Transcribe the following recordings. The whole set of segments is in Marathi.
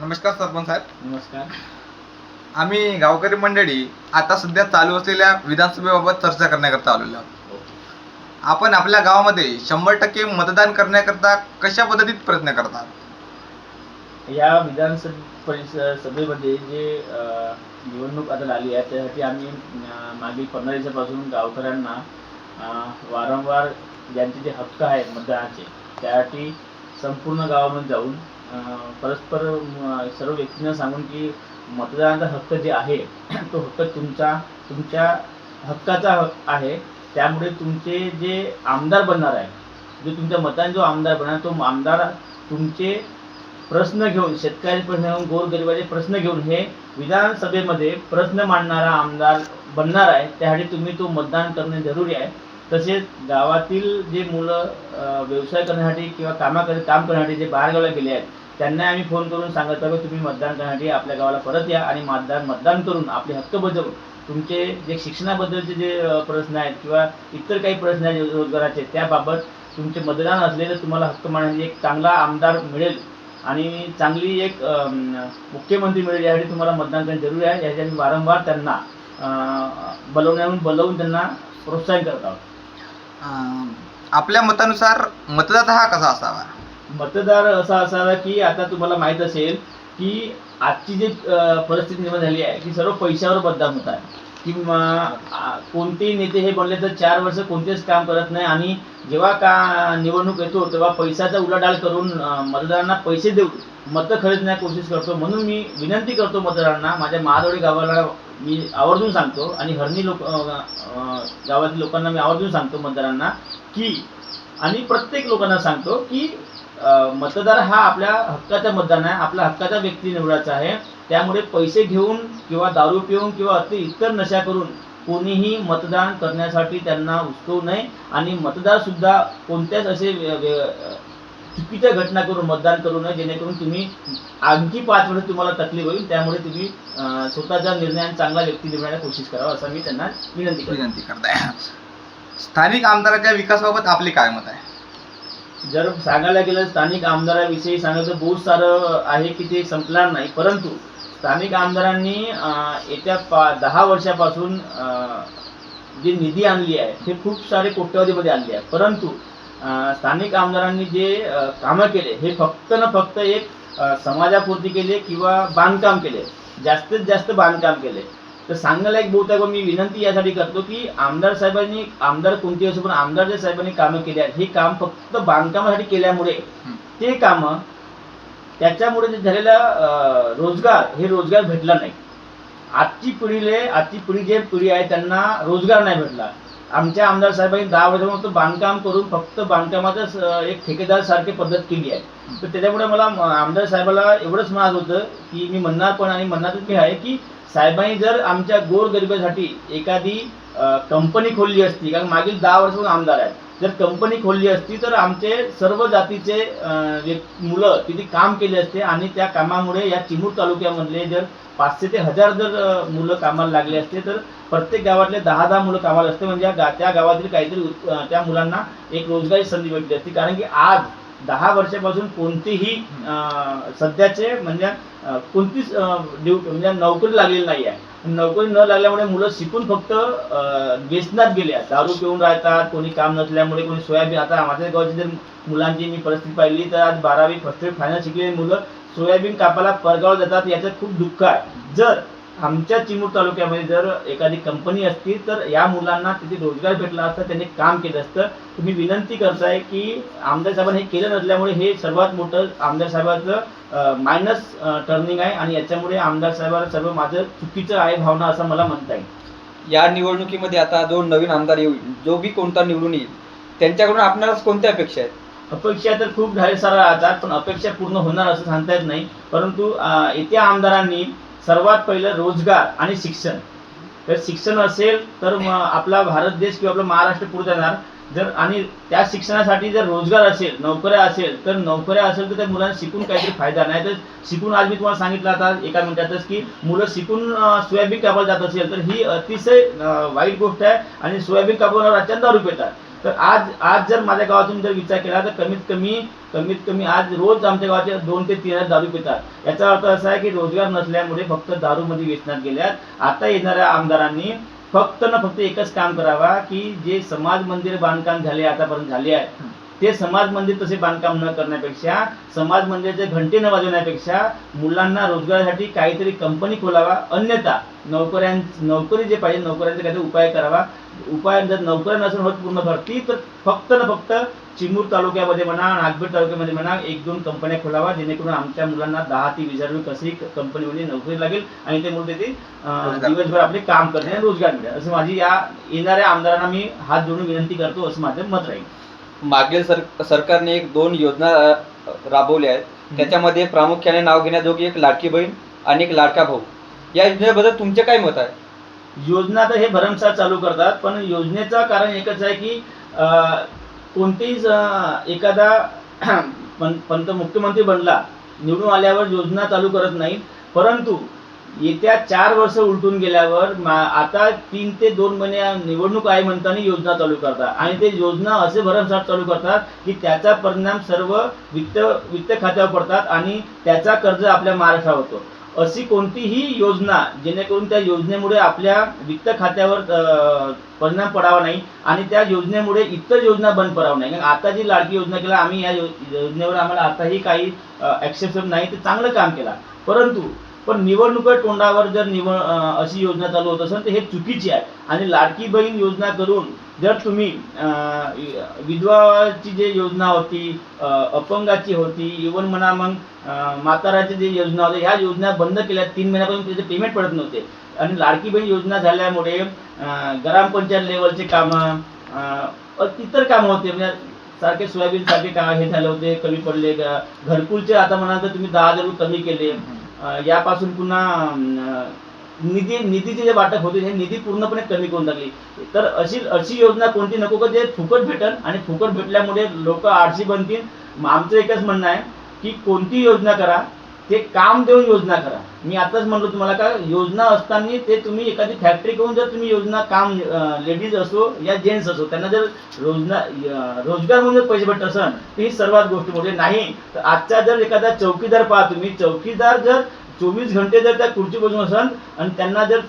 नमस्कार सरपंच साहेब. नमस्कार. आम्ही गावकरी मंडळी आता सध्या चालू असलेल्या विधानसभेबाबत चर्चा करण्याकरता आलेलो आहोत. आपण आपल्या गावामध्ये शंभर टक्के मतदान करण्याकरता कशा पद्धतीत प्रयत्न करतात? या विधानसभा परिस- सभेमध्ये जे अ, निवडणूक आता लागली आहे त्यासाठी आम्ही अ, मागील पंधरा दिवसापासून गावकऱ्यांना अ, वारंवार ज्यांचे जे हक्क आहेत मतदानाचे त्यासाठी संपूर्ण गावामध्ये जाऊन परस्पर सर्व व्यक्तींना सांगून की मतदानाचा हक्क जे आहे तो हक्क तुमचा तुमच्या हक्काचा हक्क आहे. त्यामुळे तुमचे जे आमदार बनणार आहे जो तुमच्या मताने जो आमदार बनणार तो आमदार तुमचे प्रश्न घेऊन शेतकरी प्रश्न घेऊन गोरगरिबाचे प्रश्न घेऊन हे विधानसभेमध्ये प्रश्न मांडणारा आमदार बनणार आहे. त्यासाठी तुम्ही तो मतदान करणे जरुरी आहे. तसेच गावातील जे मुलं व्यवसाय करण्यासाठी किंवा कामा काम करण्यासाठी जे बाहेरगावला गेले आहेत त्यांना आम्ही फोन करून सांगत आहोत तुम्ही मतदान करण्यासाठी आपल्या गावाला परत या आणि मतदान मतदान करून आपले हक्क बजावून तुमचे जे शिक्षणाबद्दलचे जे प्रश्न आहेत किंवा इतर काही प्रश्न आहेत रोजगाराचे त्याबाबत तुमचे मतदान असले तर तुम्हाला हक्क मांडण्यासाठी एक चांगला आमदार मिळेल आणि चांगली एक मुख्यमंत्री मिळेल यासाठी तुम्हाला मतदान करणे जरुरी आहे. यासाठी वारंवार त्यांना बलवण्याहून बलवून बोलवून त्यांना प्रोत्साहन करत आहोत. अं, आपल्या मतानुसार मतदाता हा कसा असावा? मतदार असा असावा की आता तुम्हाला माहीत असेल की आजची जी परिस्थिती निर्माण झाली आहे की सर्व पैशावर बदनाम होत आहे. किंवा आ, कोणतेही नेते हे बनले तर चार वर्ष कोणतेच काम करत नाही आणि जेव्हा का निवडणूक येतो तेव्हा पैशाचा उलाढाल करून मतदारांना पैसे देऊन मतं खरेदण्याची कोशिश करतो. म्हणून मी विनंती करतो मतदारांना माझ्या महादोडी गावाला मी आवर्जून सांगतो आणि हरणी लोक गावातील लोकांना मी आवर्जून सांगतो मतदारांना की आणि प्रत्येक लोकांना सांगतो की मतदार हा आपल्या हक्काचा मतदान आहे आपल्या हक्काचा व्यक्ती निवडायचा आहे. त्यामुळे पैसे घेऊन किंवा दारू पिऊन किंवा अति इतर नशा करून कोणीही मतदान करण्यासाठी त्यांना उचकवू नये आणि मतदार सुद्धा कोणत्याच असे चुकीच्या घटना करून मतदान करू नये जेणेकरून तुम्ही आणखी पाच वर्ष तुम्हाला तकलीफ होईल. त्यामुळे तुम्ही अं, स्वतःच्या निर्णयाने चांगला व्यक्ती निवडण्याची कोशिश करावा असं मी त्यांना विनंती करतो. विनंती करताय. स्थानिक आमदाराच्या विकासाबाबत आपले काय मत आहे? जर सांगायला गेलं स्थानिक आमदाराविषयी सांगायचं बहुत सारं आहे की ते संपणार नाही. परंतु स्थानिक आमदारांनी येत्या पा दहा वर्षापासून जी निधी आणली आहे ते खूप सारे कोट्यवधीमध्ये आणली आहे परंतु स्थानिक आमदारांनी जे कामं केले हे फक्त ना फक्त एक समाजापुरती केले किंवा बांधकाम केले जास्तीत जास्त बांधकाम केले तर सांगायला एक बहुतेक मी विनंती यासाठी करतो की आमदार साहेबांनी आमदार कोणती असो पण आमदार जे साहेबांनी कामं केली आहेत हे काम फक्त बांधकामासाठी केल्यामुळे. ते कामं त्याच्यामुळे जे झालेला रोजगार हे रोजगार भेटला नाही. आजची पिढीले आजची पिढी जे पिढी आहे त्यांना रोजगार नाही भेटला. आमच्या आमदार साहेबांनी दहा वर्षापासून बांधकाम करून फक्त बांधकामाचंच अं, एक ठेकेदार सारखी पद्धत केली आहे. तर त्याच्यामुळे मला आमदार साहेबाला एवढंच म्हणत होतं की मी म्हणणार पण आणि म्हणणारच मी आहे की साहेबांनी जर आमच्या गोरगरिबासाठी एखादी कंपनी खोलली असती कारण मागील दहा वर्षापासून आमदार आहेत जर कंपनी खोलली असती तर आमचे सर्व जातीचे मुलं तिथे काम केले असते आणि त्या कामामुळे या चिमूर तालुक्यामधले जर पाचशे ते हजार जर मुलं कामाला लागले असते तर प्रत्येक गावातले दहा दहा मुलं कामाला असते. म्हणजे या गा त्या गावातील काहीतरी त्या मुलांना एक रोजगारी संधी भेटली असती. कारण की आज दहा वर्षापासून कोणतीही सध्याचे म्हणजे कोणतीच अं, म्हणजे नोकरी लागलेली नाही आहे नोकरी न लागल्यामुळे मुलं शिकून फक्त व्यसनात गेले आहेत. दारू पिऊन राहतात कोणी काम नसल्यामुळे कोणी सोयाबीन आता माझ्या गावची जर मुलांची मी परिस्थिती पाहिली तर आज बारावी फर्स्ट फायनल शिकलेली मुलं सोयाबीन कापायला परगाव जातात याचं खूप दुःख आहे. जर आमच्या चिमूर तालुक्यामध्ये जर एखादी कंपनी असती तर या मुलांना तिथे रोजगार भेटला असता त्यांनी काम केलं असतं. तुम्ही विनंती करताय की आमदार साहेबांनी हे केलं नसल्यामुळे हे सर्वात मोठं आमदार साहेबाचं मायनस टर्निंग आहे आणि याच्यामुळे आमदार साहेबाला सर्व माझं चुकीचं आहे भावना असं मला म्हणता येईल. या निवडणुकीमध्ये आता जो नवीन आमदार येईल जो बी कोणता निवडून येईल त्यांच्याकडून आपल्याला कोणत्या अपेक्षा आहेत? अपेक्षा तर खूप झाले साऱ्या राहतात पण अपेक्षा पूर्ण होणार असं सांगता येत नाही. परंतु येत्या आमदारांनी सर्वात पहिलं रोजगार आणि शिक्षण. तर शिक्षण असेल तर आपला भारत देश किंवा आपला महाराष्ट्र पुढे जाणार. जर आणि त्या शिक्षणासाठी जर रोजगार असेल नोकऱ्या असेल तर नोकऱ्या असेल तर त्या मुलांना शिकून काहीतरी फायदा. नाही तर शिकून आज मी तुम्हाला सांगितलं आता एका मिनिटातच की मुलं शिकून सोयाबीन कापायला जात असेल तर ही अतिशय वाईट गोष्ट आहे आणि सोयाबीन कापवणार राज्यात दारू येतात. तर आज आज जर माझ्या गावातून जर विचार केला तर कमीत कमी कमीत कमी आज रोज आमच्या गावाचे दोन ते तीन हजार दारू पितात. याचा अर्थ असा आहे की रोजगार नसल्यामुळे फक्त दारूमध्ये वेचण्यात गेल्यात. आता येणाऱ्या आमदारांनी फक्त ना फक्त एकच काम करावा की जे समाज मंदिर बांधकाम झाले आतापर्यंत झाले आहे ते समाज मंदिर तसे बांधकाम न करण्यापेक्षा समाज मंदिराचे घंटे न वाजवण्यापेक्षा मुलांना रोजगारासाठी काहीतरी कंपनी खोलावा अन्यथा नोकऱ्यां नोकरी जे पाहिजे नोकऱ्यांचा काहीतरी उपाय करावा उपाय जर नोकऱ्या नसून होत पूर्ण भरती तर फक्त ना फक्त चिमूर तालुक्यामध्ये म्हणा नागपूर तालुक्यामध्ये म्हणा एक दोन कंपन्या खोलावा जेणेकरून आमच्या मुलांना दहा ते वीस हजार कशी कंपनीमध्ये नोकरी लागेल आणि ते मुलं रोजगार. दिवसभर आपले काम करणे आणि रोजगार मिळेल असं माझी या येणाऱ्या आमदारांना मी हात जोडून विनंती करतो असं माझं मत राहील मागील सर सरकारने एक दोन योजना राबवल्या आहेत. त्याच्यामध्ये प्रामुख्याने नाव घेण्याजोगी एक लाडकी बहीण आणि एक लाडका भाऊ. या योजनेबद्दल तुमचे काय मत आहे? योजना तर हे भरमसाठ चालू करतात पण योजनेचं कारण एकच आहे की अं, एखादा पंत मुख्यमंत्री बनला निवडून आल्यावर योजना चालू करत नाहीत. परंतु येत्या चार वर्ष उलटून गेल्यावर मा- आता तीन ते दोन महिने निवडणूक आहे म्हणताना योजना चालू करतात. आणि ते योजना असे भरमसाठ चालू करतात की त्याचा परिणाम सर्व वित्त वित्त खात्यावर पडतात आणि त्याचा कर्ज आपल्या महाराष्ट्रावर होतो. अशी कोणतीही योजना जेणेकरून त्या योजनेमुळे आपल्या वित्त खात्यावर परिणाम पडावा नाही आणि त्या योजनेमुळे इतर योजना बंद पडावं नाही. कारण आता जी लाडकी योजना केला आम्ही या योजनेवर आम्हाला आताही काही ॲक्सेप्शन नाही ते चांगलं काम केला. परंतु पण निवडणुका तोंडावर जर निवड अशी योजना चालू होत असेल तर हे चुकीची आहे. आणि लाडकी बहीण योजना करून जर तुम्ही विधवाची जे योजना होती अपंगाची होती इवन म्हणा मग म्हाताराची जे योजना होती ह्या योजना बंद केल्या तीन महिन्यापासून त्याचे पेमेंट पडत नव्हते. आणि लाडकी बहीण योजना झाल्यामुळे अं, ग्रामपंचायत लेवलचे कामं अं, इतर कामं होते. म्हणजे सारखे सोयाबीन सारखे काम हे झाले होते कमी पडले घरकुलचे आता म्हणाल तर तुम्ही दहा हजार रुपये कमी केले. यापासून पुन्हा निधी निधीचे जे वाटप होते हे निधी पूर्णपणे कमी करून लागली तर अशी अशी योजना कोणती नको का जे फुकट भेटल आणि फुकट भेटल्यामुळे लोक आळशी बनतील? आमचं एकच म्हणणं आहे की कोणती योजना करा ते काम देऊन योजना करा. मी आताच म्हणलो तुम्हाला का योजना असताना ते तुम्ही एखादी फॅक्टरी करून जर तुम्ही योजना काम लेडीज असो या जेंट्स असो त्यांना जर रोजना रोजगार म्हणून जर पैसे भेटत असेल तर ही सर्वात गोष्ट म्हणजे नाही तर आजचा जर एखादा चौकीदार पहा तुम्ही चौकीदार जर चोवीस घंटे जर त्या खुर्ची बसून असाल आणि त्यांना जर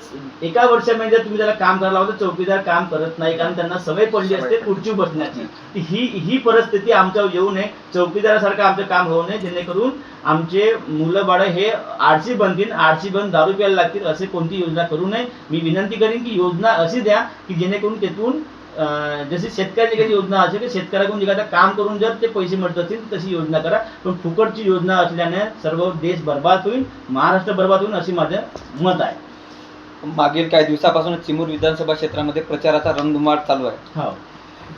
एका वर्षामध्ये जर तुम्ही त्याला काम करायला तर चौकीदार काम करत नाही कारण त्यांना सवय पडली असते खुर्ची बसण्याची. ही ही परिस्थिती आमच्यावर येऊ नये. चौकीदारासारखं आमचं काम होऊ नये जेणेकरून आमचे मुलं बाळं हे आळशी बनतील आळशी बनून दारू प्यायला लागतील असे कोणती योजना करू नये. मी विनंती करेन की योजना अशी द्या की जेणेकरून अं, जशी शेतकऱ्याची काही योजना असेल की शेतकऱ्याकडून एखादं काम करून जर ते पैसे मिळत असतील तशी योजना करा. पण फुकटची योजना असल्याने सर्व देश बर्बाद होईल महाराष्ट्र बर्बाद होईल अशी माझं मत आहे. मागील काही दिवसापासून चिमूर विधानसभा क्षेत्रामध्ये प्रचाराचा रणधुमाळ चालू आहे. हो.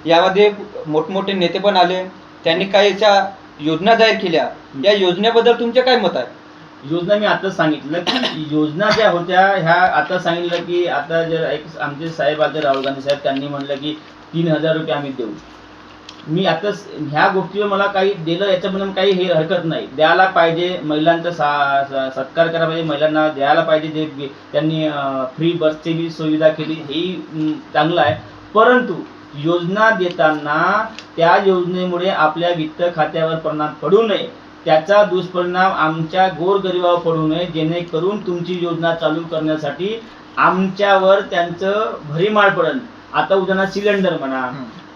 यामध्ये मोठमोठे नेते पण आले. त्यांनी काही याच्या योजना जाहीर केल्या. या योजनेबद्दल तुमचे काय मत आहे? योजना मी आताच सांगितलं की योजना ज्या होत्या ह्या आता सांगितलं की आता जर एक आमचे साहेब आले राहुल गांधी साहेब त्यांनी म्हणलं की तीन हजार रुपये आम्ही देऊ. मी आता ह्या गोष्टीवर मला काही दिलं याच्यामध्ये काही हे हरकत नाही. द्यायला पाहिजे महिलांचा सा सत्कार करायला पाहिजे महिलांना द्यायला पाहिजे जे त्यांनी फ्री बसची बी सुविधा केली हेही चांगलं आहे. परंतु योजना देताना त्या योजनेमुळे आपल्या वित्त खात्यावर परिणाम पडू नये. त्याचा दुष्परिणाम आमच्या गोरगरिबावर पडू नये जेणेकरून तुमची योजना चालू करण्यासाठी आमच्यावर त्यांचं भरीमाळ पडेल आता उदाहरणार्थ सिलेंडर म्हणा.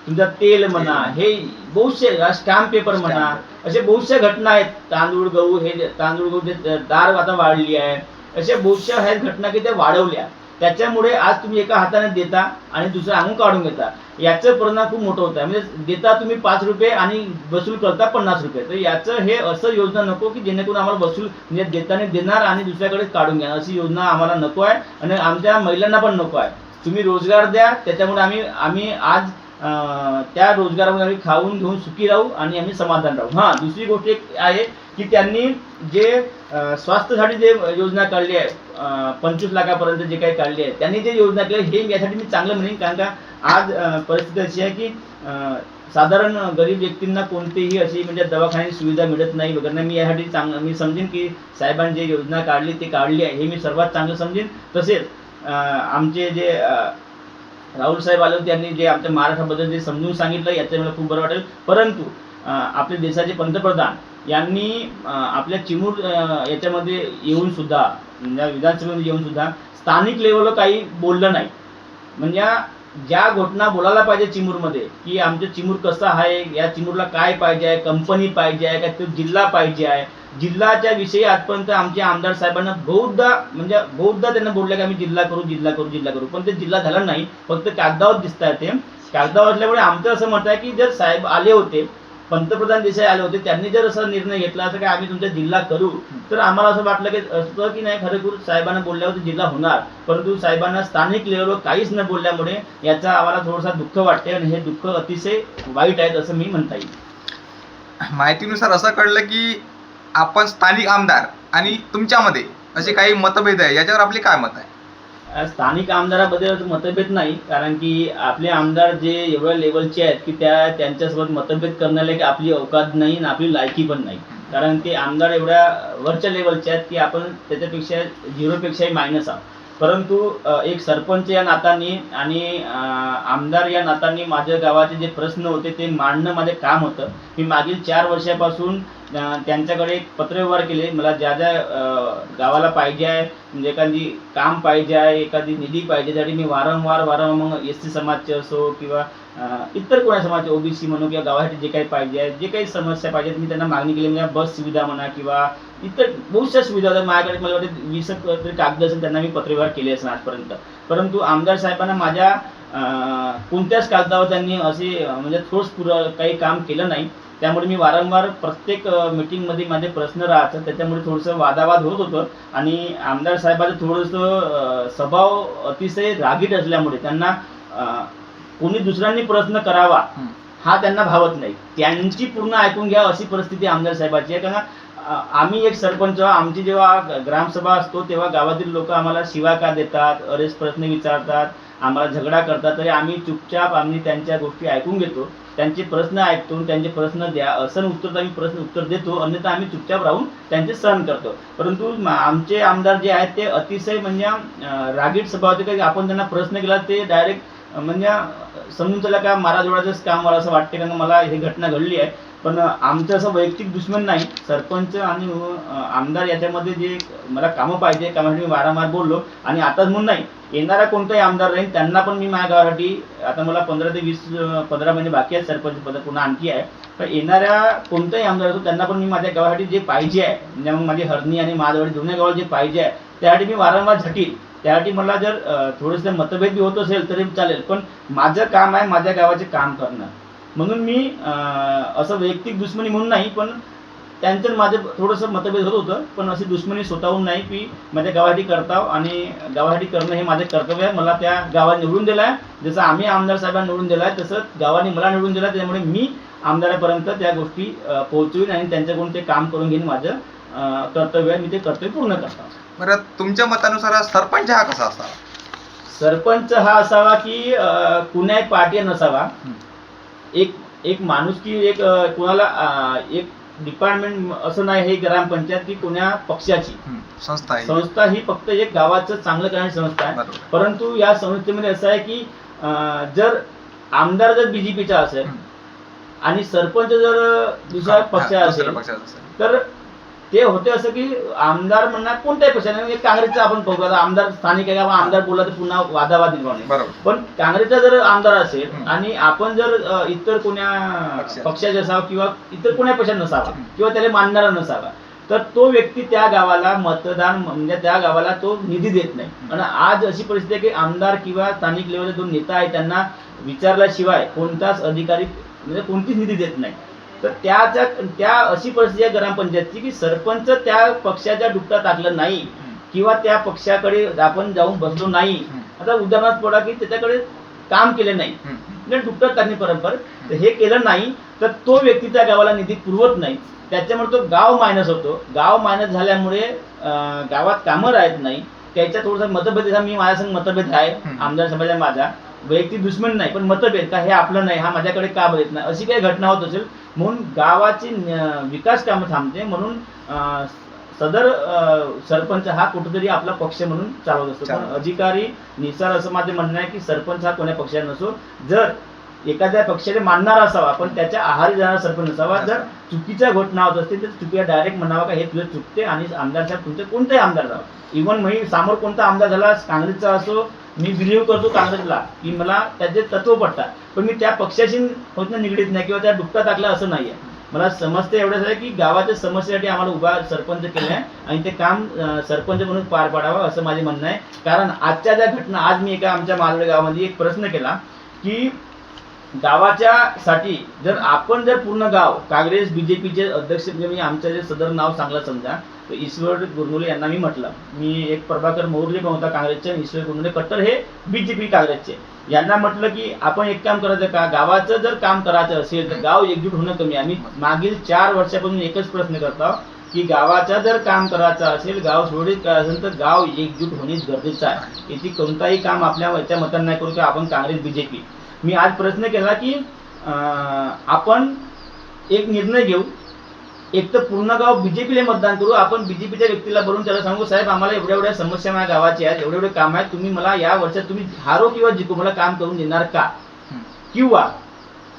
तुमचा तेल म्हणा हे बहुतशे स्टॅम्प पेपर म्हणा असे बहुतशा घटना आहेत. तांदूळ गहू हे तांदूळ गहू दार आता वाढली आहे. अशा बहुतशा आहेत घटना की त्या वाढवल्या. त्याच्यामुळे आज तुम्ही एका हाताने देता आणि दुसऱ्या अंगून काढून घेता. याचं परिणाम खूप मोठं होत आहे म्हणजे देता तुम्ही पाच रुपये आणि वसूल करता पन्नास रुपये. तर याचं हे असं योजना नको की जेणेकरून आम्हाला वसूल म्हणजे देताना देणार आणि दुसऱ्याकडे काढून घ्या अशी योजना आम्हाला नको आहे. आणि आमच्या महिलांना पण नको आहे. तुम्ही रोजगार द्या. त्याच्यामुळे आम्ही आम्ही आज त्या रोजगारामध्ये आम्ही खाऊन घेऊन सुखी राहू आणि आम्ही समाधान राहू. हां दुसरी गोष्ट एक आहे की त्यांनी जे स्वास्थ्यसाठी स्वास्थ्यासाठी जे योजना काढली आहे पंचवीस लाखापर्यंत जे काही काढली आहे त्यांनी जे योजना केली हे यासाठी मी चांगलं म्हणेन कारण का आज परिस्थिती अशी आहे की साधारण गरीब व्यक्तींना कोणतीही अशी म्हणजे दवाखान्याची सुविधा मिळत नाही वगैरे मी यासाठी चांगलं मी समजेन की साहेबांनी जे योजना काढली ती काढली आहे हे मी सर्वात चांगलं समजेन. तसेच आमचे जे आ, राहुल साहेब आले होते त्यांनी जे आमच्या महाराष्ट्राबद्दल जे समजून सांगितलं याचं मला खूप बरं वाटेल. परंतु आपले देशाचे पंतप्रधान यांनी आपल्या चिमूर याच्यामध्ये येऊन सुद्धा विधानसभेमध्ये येऊन सुद्धा स्थानिक लेवलवर काही बोललं नाही. म्हणजे ज्या घटना बोलायला पाहिजे चिमूरमध्ये की आमचं चिमूर कसं आहे या चिमूरला काय पाहिजे आहे कंपनी पाहिजे आहे का तो जिल्हा पाहिजे आहे. जिल्ह्याच्या विषयी आजपर्यंत आमच्या आमदार साहेबांना बहुधा म्हणजे बहुधा त्यांना बोलले की आम्ही जिल्हा करू जिल्हा करू जिल्हा करू. पण ते जिल्हा झाला नाही फक्त कागदावर दिसत आहे ते. कागदावर असल्यामुळे आमचं असं म्हणत आहे की जर साहेब आले होते पंतप्रधान देसाई आले होते त्यांनी जर असा निर्णय घेतला असं काय आम्ही तुमचा जिल्हा करू? तर आम्हाला असं वाटलं की असतं की नाही खरेखूर साहेबांना बोलल्यावर जिल्हा होणार. परंतु साहेबांना स्थानिक लेवलवर काहीच न बोलल्यामुळे याचा आम्हाला थोडासा दुःख वाटते आणि हे दुःख अतिशय वाईट आहेत असं मी म्हणता येईल. माहितीनुसार असं कळलं की आपण स्थानिक आमदार आणि तुमच्यामध्ये असे काही मतभेद आहे याच्यावर आपले काय मत आहे? स्थानिक आमदाराबद्दल मतभेद नाही कारण की आपले आमदार जे एवढ्या लेवलचे आहेत की त्या त्यांच्यासोबत मतभेद करण्याला की आपली अवकात नाही आणि आपली लायकी पण नाही. कारण ते आमदार एवढ्या वरच्या लेवलचे आहेत की आपण त्याच्यापेक्षा झिरोपेक्षाही मायनस आहोत. परंतु एक सरपंच या नातानी आणि आमदार या नातानी माझ्या गावाचे जे प्रश्न होते ते मांडणं माझे काम होतं. मी मागील चार वर्षापासून त्यांच्याकडे त्यांच्याकडे पत्रव्यवहार केले. मला ज्या ज्या गावाला पाहिजे आहे म्हणजे एखादी काम पाहिजे आहे एखादी निधी पाहिजे त्यासाठी मी वारंवार वारंवार मग एस टी समाजचे असो किंवा इतर कोणा समाज ओबीसी म्हणू किंवा गावासाठी जे काही पाहिजे आहे जे काही समस्या पाहिजेत मी त्यांना मागणी केली. म्हणजे बस सुविधा म्हणा किंवा इतर बहुतशा सुविधा होत्या माझ्याकडे मला वाटतं वीस तरी कागद असेल त्यांना मी पत्रव्यवहार केले असेल आजपर्यंत. परंतु आमदार साहेबांना माझ्या कोणत्याच कागदावर त्यांनी असे म्हणजे ठोस पुरं काही काम केलं नाही. त्यामुळे मी वारंवार प्रत्येक मीटिंगमध्ये माझे प्रश्न राहतात. त्याच्यामुळे थोडंसं वादावाद होत होतं. आणि आमदार साहेबाचं थोडंसं स्वभाव अतिशय रागीट असल्यामुळे त्यांना कोणी दुसऱ्यांनी प्रश्न करावा हं. त्यांना भावत नाही. त्यांची पूर्ण ऐकून घ्या अशी परिस्थिती आमदार साहेबाची आहे. कारण आम्ही एक सरपंच आमची जेव्हा ग्रामसभा असतो तेव्हा गावातील लोक आम्हाला शिवा का देतात अरेच प्रश्न विचारतात. आम्हाला झगडा करतात तरी आम्ही चुपचाप आम्ही त्यांच्या गोष्टी ऐकून घेतो. त्यांचे प्रश्न ऐकतो त्यांचे प्रश्न द्या असं उत्तर तर आम्ही प्रश्न उत्तर देतो अन्यथा आम्ही चुपचाप राहून त्यांचे सहन करतो. परंतु आमचे आमदार जे आहेत ते अतिशय म्हणजे रागीट स्वभाव होते की आपण त्यांना प्रश्न केला ते डायरेक्ट म्हणजे समजून चला का मारा जोडाचंच काम मला असं वाटते कारण मला ही घटना घडली आहे. पण आमचं असं वैयक्तिक दुश्मन नाही. सरपंच आणि आमदार याच्यामध्ये जे मला कामं पाहिजे कामासाठी मी वारंवार बोललो. आणि आताच म्हणून नाही येणारा कोणताही आमदार राहील त्यांना पण मी माझ्या गावासाठी आता मला पंधरा ते वीस पंधरा महिने बाकी आहेत सरपंच पद पुन्हा आणखी आहे. पण येणाऱ्या कोणताही आमदार असो त्यांना पण मी माझ्या गावासाठी जे पाहिजे आहे म्हणजे मग माझी हरणी आणि माझवाडी दोन्ही गावाला जे पाहिजे आहे त्यासाठी मी वारंवार झटील. त्यासाठी मला जर थोडेसे थोडंसं मतभेद बी होत असेल तरी चालेल. पण माझं काम आहे माझ्या गावाचे काम करणं. म्हणून मी असं वैयक्तिक दुश्मनी म्हणून नाही पण त्यांचं माझं थोडंसं मतभेद होत होतं. पण अशी दुश्मनी स्वतःहून नाही की माझ्या गावासाठी करताव आणि गावासाठी करणं हे माझं कर्तव्य आहे. मला त्या गावात निवडून दिलं आहे जसं आम्ही आमदार साहेबांना निवडून दिलं आहे तसं गावाने मला निवडून दिलं आहे त्यामुळे मी आमदारापर्यंत त्या गोष्टी पोहोचवीन आणि त्यांच्याकडून ते काम करून घेईन माझं कर्तव्य आहे. मी ते कर्तव्य पूर्ण करतो. बरं तुमच्या मतानुसार सरपंच हा कसा असावा? सरपंच हा असावा की कुण्याही पार्टी नसावा. एक एक माणूस की एक कोणाला एक डिपार्टमेंट असं नाही हे ग्रामपंचायत की कोण्या पक्षाची संस्था आहे संस्था ही फक्त एक गावाचं चांगलं करणारी संस्था आहे परंतु या संस्थेमध्ये असं आहे की जर आमदार जर बीजेपीचा असेल. आणि सरपंच जर दुसऱ्या पक्षाचा असेल. तर ते होते असं की आमदार म्हणणार कोणत्याही पक्षाने म्हणजे काँग्रेसचा आपण बघू आता आमदार स्थानिक आहे का आमदार बोलला तर पुन्हा वादावाद निर्माण पण काँग्रेसचा जर आमदार असेल. आणि आपण जर इतर कोण्या पक्षाचे. असावं किंवा इतर कोण्या पक्षात नसावा. किंवा त्याला मानणारा नसावा तर तो व्यक्ती त्या गावाला मतदान म्हणजे त्या गावाला तो निधी देत नाही. आणि आज अशी परिस्थिती आहे की आमदार किंवा स्थानिक लेवलचे दोन नेता आहेत त्यांना विचारल्याशिवाय कोणताच अधिकारी म्हणजे कोणतीच निधी देत नाही तर त्याच्या त्या अशी परिस्थिती आहे ग्रामपंचायतची की सरपंच त्या पक्षाच्या डुक्का टाकलं नाही किंवा त्या पक्षाकडे आपण जाऊन बसलो नाही. आता उदाहरणार्थ पडा की त्याच्याकडे काम केले नाही. म्हणजे डुक्कर टाकणे परंपर. तर हे केलं नाही तर तो व्यक्ती त्या गावाला निधी पुरवत नाही. त्याच्यामुळे तो गाव मायनस होतो. गाव मायनस झाल्यामुळे गावात कामं राहत नाही. त्याच्या थोडंसं मतभेद मी माझ्या संग मतभेद आहे. आमदार समाजा माझा. वैयक्तिक दुश्मन नाही पण मतभेद का हे आपलं नाही हा माझ्याकडे का बघत नाही? अशी काही घटना होत असेल म्हणून गावाची विकास कामं थांबते म्हणून सदर सरपंच हा कुठेतरी आपला पक्ष म्हणून चालवत असतो. पण. अधिकारी निसार असं माझं म्हणणं आहे की सरपंच हा कोण्या पक्षाचा नसो. जर एखाद्या पक्षाने मानणारा असावा पण त्याच्या आहारी जाणारा सरपंच नसावा. जर चुकीच्या घटना होत असतील तर चुकीला डायरेक्ट म्हणावा का हे तुझं चुकते आणि आमदार साहेब तुमचे कोणताही आमदार राहा इव्हन मी समोर कोणता आमदार झाला काँग्रेसचा असो मी बिलीव्ह करतो काँग्रेसला. की मला त्याचे तत्व पडतात पण मी त्या पक्षाशी होतं निगडीत नाही किंवा त्या डुक्का टाकला असं नाही आहे मला समजते एवढंच आहे की गावाच्या समस्येसाठी आम्हाला उभा सरपंच केलं आहे आणि ते काम सरपंच म्हणून पार पाडावं असं माझे म्हणणं आहे. कारण आजच्या ज्या घटना आज मी एका आमच्या मालवड गावामध्ये एक प्रश्न केला की गावाच्या साठी जर आपण जर पूर्ण गाव काँग्रेस बीजेपीचे अध्यक्ष म्हणजे मी आमचं जे सदर नाव सांगलं समजा तर ईश्वर गुरनुले यांना मी म्हटलं. मी एक प्रभाकर मौर्य पण होता काँग्रेसचे ईश्वर गुरनुले कट्टर हे बीजेपी काँग्रेसचे. यांना म्हटलं की आपण एक काम करायचं का? गावाचं जर काम करायचं असेल तर गाव एकजूट होणं कमी आम्ही मागील चार वर्षापासून एकच प्रश्न करतो की गावाचा जर काम करायचं असेल गाव सुरळीत करायचं असेल तर गाव एकजूट होणे गरजेचं आहे. याची कोणताही काम आपल्या याच्या मतांना नाही करू की आपण काँग्रेस बीजेपी. मी आज प्रश्न केला की आपण एक निर्णय घेऊ एक तर पूर्ण गाव बीजेपीला मतदान करू आपण बीजेपीच्या व्यक्तीला बोलून त्याला सांगू साहेब आम्हाला एवढ्या एवढ्या समस्या माझ्या गावाची आहेत एवढे एवढे काम आहेत तुम्ही मला या वर्षात तुम्ही हारो किंवा जिंकू मला काम करून देणार का. किंवा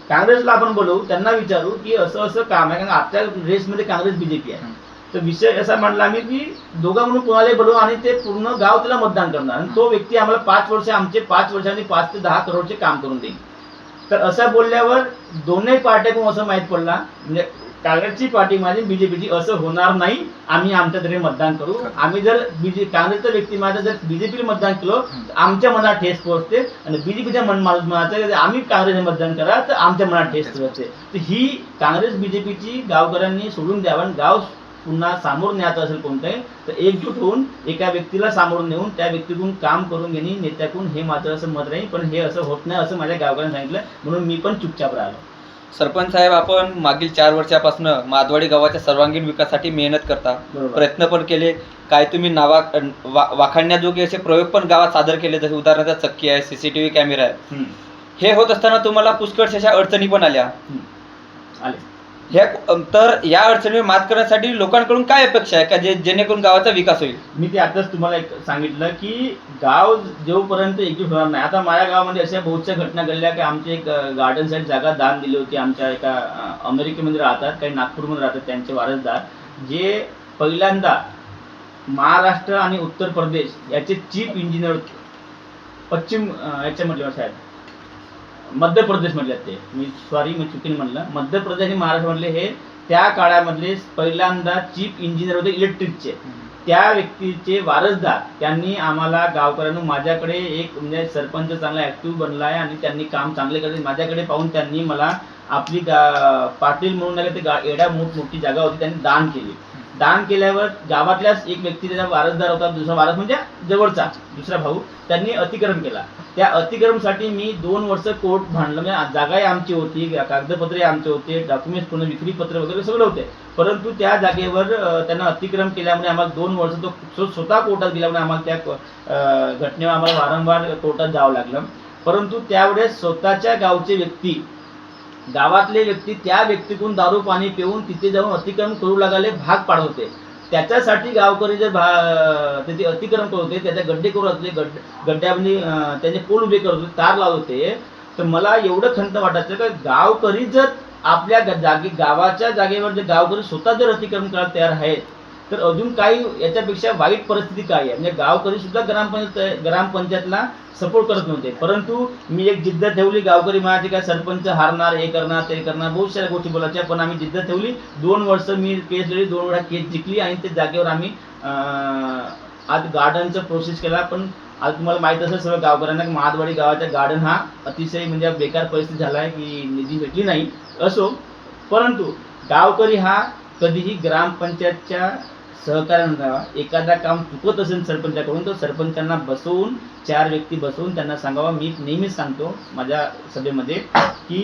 काँग्रेसला आपण बोलवू त्यांना विचारू की असं असं काम आहे कारण आजच्या रेसमध्ये काँग्रेस बीजेपी आहे. तर विषय असा मांडला आम्ही की दोघा म्हणून कोणाला बोलवू आणि ते पूर्ण गाव त्याला मतदान करणार. आणि तो व्यक्ती आम्हाला पाच वर्ष आमचे पाच वर्षांनी पाच ते दहा करोडचे काम करून देईल. तर असं बोलल्यावर दोन्ही पार्ट्याकडून असं माहीत पडला म्हणजे काँग्रेसची पार्टी माझी बीजेपीची असं होणार नाही. आम्ही आमच्या तरी मतदान करू. आम्ही जर बीजे काँग्रेसचा व्यक्ती माझा जर बीजेपीला मतदान केलं तर आमच्या मनात ठेस पोहोचते. आणि बीजेपीच्या मन मनात आम्ही काँग्रेसने मतदान करा तर आमच्या मनात ठेस पोहोचते. तर ही काँग्रेस बीजेपीची गावकऱ्यांनी सोडून द्यावं गाव पुन्हा सामोर न्यायचं असेल कोणतंही तर एकजूट होऊन एका व्यक्तीला सामोरून नेऊन त्या व्यक्तीकडून काम करून घेणे नेत्याकडून हे माझं असं मत राहील. पण हे असं होत नाही असं माझ्या गावकऱ्यांनी सांगितलं. म्हणून मी पण चुपचाप राहिलो. सरपंच साहेब आपण मागील चार वर्षापासून मादवाडी गावाच्या सर्वांगीण विकासासाठी मेहनत करता प्रयत्न पण केले. काय तुम्ही नावा वा वाखाणण्याजोगे असे प्रयोग पण गावात सादर केले जसे उदाहरणार्थ चक्की आहे सीसीटीव्ही कॅमेरा आहे. हे होत असताना तुम्हाला पुष्कळशा अशा अडचणी पण आल्या. आले. ह्या तर या अडचणीवर मात करण्यासाठी लोकांकडून काय अपेक्षा आहे? का जे जेणेकरून गावाचा विकास होईल? मी ते आताच तुम्हाला एक सांगितलं की गाव जोपर्यंत एकजूट होणार नाही. आता माझ्या गावामध्ये अशा बहुतशा घटना घडल्या की आमची एक गार्डन साईड जागा दान दिली होती. आमच्या एका अमेरिकेमध्ये राहतात काही नागपूरमध्ये राहतात त्यांचे वारसदार जे पहिल्यांदा महाराष्ट्र आणि उत्तर प्रदेश याचे चीफ इंजिनियर होते. पश्चिम याच्या याच्यामधले साहेब. मध्य प्रदेश मधले ते. मी सॉरी मी चुकीने म्हणलं. मध्य प्रदेश आणि महाराष्ट्रामधले हे त्या काळामधले पहिल्यांदा चीफ इंजिनियर होते इलेक्ट्रिकचे त्या व्यक्तीचे वारसदार. त्यांनी आम्हाला गावकऱ्यांना माझ्याकडे एक म्हणजे सरपंच चांगला ऍक्टिव्ह बनला आहे आणि त्यांनी काम चांगले करते माझ्याकडे पाहून त्यांनी मला आपली गा पाटील म्हणून ते गा एडा मोठ मोठी जागा होती त्यांनी दान केली. दान केल्यावर गावातल्याच एक व्यक्ती त्याचा वारसदार होता दुसरा वारस म्हणजे जवळचा दुसरा भाऊ त्यांनी अतिक्रम केला. त्या अतिक्रमसाठी मी दोन वर्ष कोर्ट भांडलं. म्हणजे जागाही आमची होती कागदपत्रे आमचे होते डॉक्युमेंट्स पूर्ण विक्री पत्र वगैरे सगळं होते. परंतु त्या जागेवर त्यांना अतिक्रम केल्यामुळे आम्हाला दोन वर्ष तो स्वतः कोर्टात गेल्यामुळे आम्हाला त्या अं, घटनेवर आम्हाला वारंवार कोर्टात जावं लागलं. परंतु त्यावेळेस स्वतःच्या गावचे व्यक्ती गावातले व्यक्ती त्या व्यक्तीकडून दारू पाणी पिऊन तिथे जाऊन अतिक्रमण करू लागले भाग पाडवते. त्याच्यासाठी गावकरी जर भा त्याचे अतिक्रमण करत होते त्याचे गड्डे करत होते गड्ड्यामध्ये त्याने त्याचे उभे करत होते तार लावत होते तर मला एवढं खंत वाटायचं का गावकरी जर आपल्या जागे गावाच्या जागेवर जर गावकरी स्वतः जर अतिक्रमण करायला तयार आहेत तर अजून काही याच्यापेक्षा वाईट परिस्थिती काय आहे? म्हणजे गावकरी सुद्धा ग्रामपंचायत ग्रामपंचायतला सपोर्ट करत नव्हते. परंतु मी एक जिद्द ठेवली गावकरी म्हणायचे काय सरपंच हारणार हे करणार ते करणार बहुत साऱ्या गोष्टी बोलायच्या पण आम्ही जिद्द ठेवली. दोन वर्ष मी केस लढली दोन वेळा केस जिंकली आणि त्या जागेवर आम्ही आज गार्डनचं प्रोसेस केला. पण आज तुम्हाला माहीत असेल सर्व गावकऱ्यांना की महादवाडी गावाचा गार्डन हा अतिशय म्हणजे बेकार परिस्थिती झाला आहे की निधी भेटली नाही असो. परंतु गावकरी हा कधीही ग्रामपंचायतच्या सहकार्यानं राहावा एखादा काम चुकत असेल सरपंचाकडून तर सरपंचांना बसवून चार व्यक्ती बसवून त्यांना सांगावा. मी नेहमीच सांगतो माझ्या सभेमध्ये की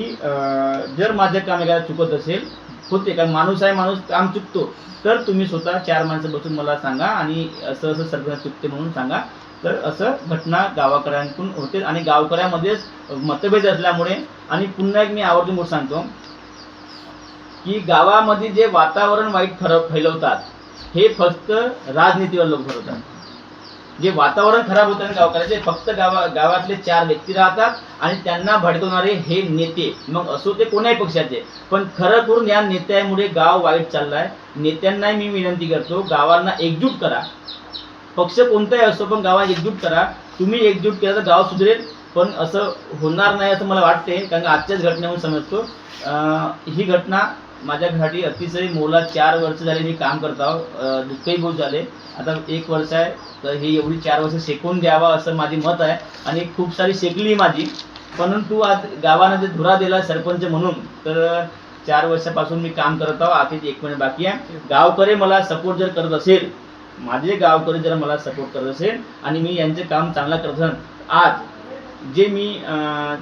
जर माझं काम एखादा चुकत असेल होते. कारण माणूस आहे माणूस काम चुकतो. तर तुम्ही स्वतः चार माणसं बसून मला सांगा आणि असं असं सरपंच चुकते म्हणून सांगा. तर असं घटना गावाकऱ्यांकडून होते आणि गावकऱ्यामध्येच मतभेद असल्यामुळे आणि पुन्हा एक मी आवर्जून गोष्ट सांगतो की गावामध्ये जे वातावरण वाईट फरक फैलवतात हे फक्त राजनीतीवर लोक ठरवतात जे वातावरण खराब होतं ना गावकऱ्याचे फक्त गावा गावातले चार व्यक्ती राहतात आणि त्यांना भडकवणारे हे नेते. मग असो ते कोणाही पक्षाचे. पण खरं करून या नेत्यामुळे गाव वाईट चाललाय. नेत्यांनाही मी विनंती करतो गावांना एकजूट करा. पक्ष कोणताही असो पण गावात एकजूट करा. तुम्ही एकजूट केलं तर गाव सुधरेल. पण असं होणार नाही असं मला वाटते. कारण आजच्याच घटनेहून समजतो. ही घटना माझ्यासाठी अतिशय मोला चार वर्ष झाले मी काम करत आहो. दुःखही बहुत झाले. आता एक वर्ष आहे तर हे एवढी चार वर्ष शेकून द्यावा असं माझी मत आहे आणि खूप सारी शेकली माझी. परंतु आज गावानं जे धुरा दिला सरपंच म्हणून तर चार वर्षापासून मी काम करत आहो. आधीच एक महिने बाकी आहे. गावकरी मला सपोर्ट जर करत असेल माझे गावकरी जर मला सपोर्ट करत असेल आणि मी यांचे काम चांगला करत असेल आज जे मी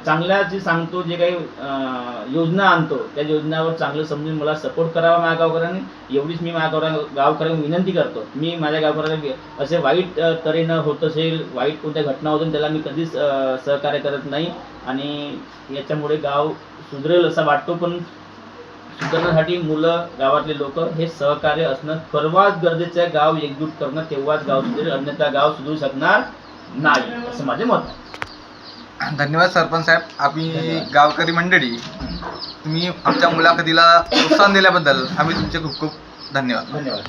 चांगल्या जे सांगतो जे काही योजना आणतो त्या योजनावर चांगलं समजून मला सपोर्ट करावा माझ्या गावकऱ्यांनी एवढीच मी माझ्या गावकऱ्या गावकऱ्यांना विनंती करतो. मी माझ्या गावकऱ्यांना असे वाईट तऱ्हेनं होत असेल वाईट कोणत्या घटना होतील त्याला मी कधीच सहकार्य करत नाही. आणि याच्यामुळे गाव सुधरेल असा वाटतो पण सुधारण्यासाठी मुलं गावातले लोक हे सहकार्य असणं सर्वात गरजेचं आहे. गाव एकजूट करणं तेव्हाच गाव सुधरेल. अन्यथा गाव सुधरू शकणार नाही. असं माझे मत आहे. धन्यवाद सरपंच साहेब. आम्ही. गावकरी मंडळी तुम्ही आमच्या मुलाखतीला प्रोत्साहन दिल्याबद्दल आम्ही तुमचे खूप खूप धन्यवाद. धन्यवाद.